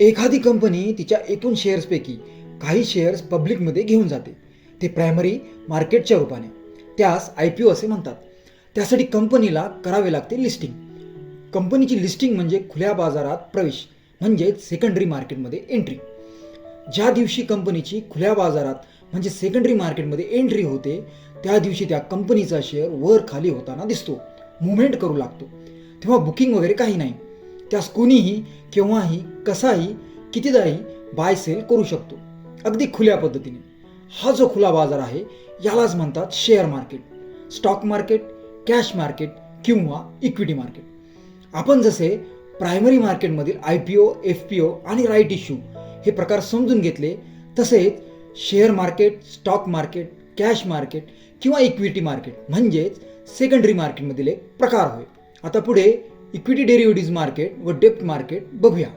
एखादी कंपनी तिच्या एकूण शेअर्सपैकी काही शेअर्स पब्लिकमध्ये घेऊन जाते. ते प्रायमरी मार्केटच्या रूपाने. त्यास आय पी ओ असे म्हणतात. त्यासाठी कंपनीला करावे लागते लिस्टिंग कंपनीची लिस्टिंग म्हणजे खुल्या बाजारात प्रवेश म्हणजेच सेकंडरी मार्केटमध्ये एंट्री ज्या दिवशी कंपनीची खुल्या बाजारात म्हणजे सेकंडरी मार्केटमध्ये एंट्री होते त्या दिवशी त्या कंपनीचा शेअर वर खाली होताना दिसतो. मुवमेंट करू लागतो. तेव्हा बुकिंग वगैरे काही नाही. त्यास कोणीही केव्हाही कसाही कितीदाही बाय सेल करू शकतो. अगदी खुल्या पद्धतीने. हा जो खुला बाजार आहे यालाच म्हणतात share market stock market cash market किंवा इक्विटी मार्केट आपण जसे प्रायमरी मार्केटमधील I P O F P O आणि राईट इश्यू हे प्रकार समजून घेतले तसेच share market stock market cash market किंवा इक्विटी मार्केट म्हणजेच सेकंडरी मार्केटमधील एक प्रकार होय. आता पुढे इक्विटी डेरिव्हेटिव्ह मार्केट व डेप्ट मार्केट बघूया.